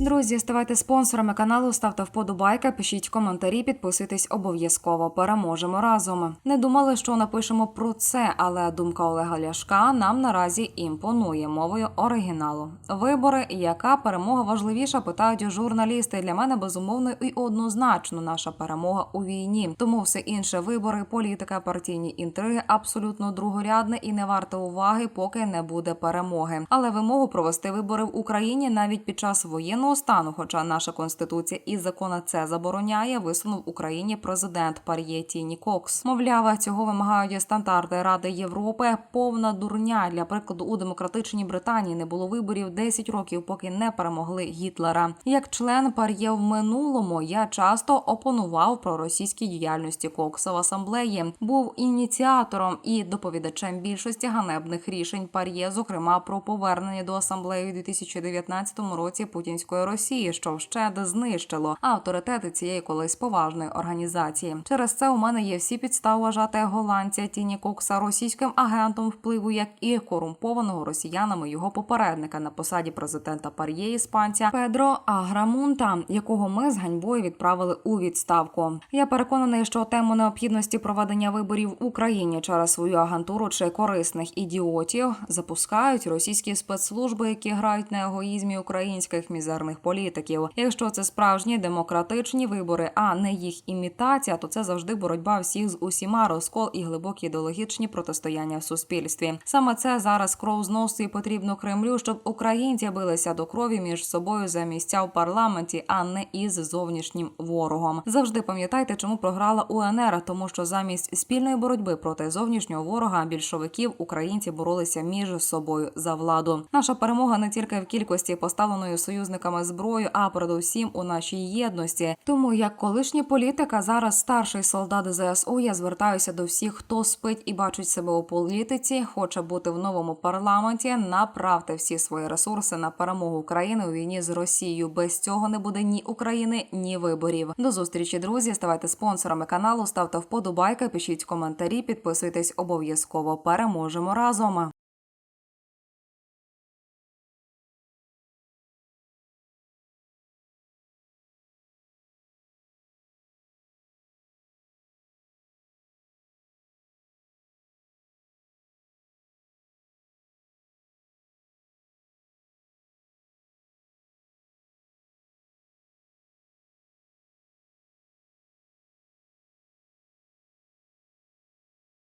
Друзі, ставайте спонсорами каналу, ставте вподобайка, пишіть коментарі, підписуйтесь обов'язково. Переможемо разом. Не думали, що напишемо про це, але думка Олега Ляшка нам наразі імпонує мовою оригіналу. Вибори, яка перемога важливіша, питають журналісти. Для мене безумовно і однозначно наша перемога у війні. Тому все інше вибори, політика, партійні інтриги абсолютно другорядне і не варте уваги, поки не буде перемоги. Але вимогу провести вибори в Україні навіть під час воєнного стану, хоча наша конституція і закона це забороняє, висунув Україні президент Пар'є Тіні Кокс. Мовляв, цього вимагають стандарти Ради Європи. Повна дурня для прикладу у демократичній Британії не було виборів 10 років, поки не перемогли Гітлера. Як член Пар'є в минулому я часто опонував про російській діяльності Кокса в асамблеї. Був ініціатором і доповідачем більшості ганебних рішень Пар'є, зокрема про повернення до асамблеї у 2019 році путінської Росії, що вщед знищило авторитети цієї колись поважної організації. Через це у мене є всі підстави вважати голландця Тіні Кокса російським агентом впливу, як і корумпованого росіянами його попередника на посаді президента Пар'є іспанця Педро Аграмунта, якого ми з ганьбою відправили у відставку. Я переконаний, що тему необхідності проведення виборів в Україні через свою агентуру чи корисних ідіотів запускають російські спецслужби, які грають на егоїзмі українських мізерних політиків. Якщо це справжні демократичні вибори, а не їх імітація, то це завжди боротьба всіх з усіма розкол і глибокі ідеологічні протистояння в суспільстві. Саме це зараз кров з носу і потрібно Кремлю, щоб українці билися до крові між собою за місця в парламенті, а не із зовнішнім ворогом. Завжди пам'ятайте, чому програла УНР, тому що замість спільної боротьби проти зовнішнього ворога більшовиків українці боролися між собою за владу. Наша перемога не тільки в кількості поставленої союзниками зброї, а передусім у нашій єдності. Тому як колишній політик, а зараз старший солдат ЗСУ, я звертаюся до всіх, хто спить і бачить себе у політиці, хоче бути в новому парламенті. Направте всі свої ресурси на перемогу України у війні з Росією. Без цього не буде ні України, ні виборів. До зустрічі, друзі. Ставайте спонсорами каналу, ставте вподобайки, пишіть коментарі, підписуйтесь обов'язково. Переможемо разом.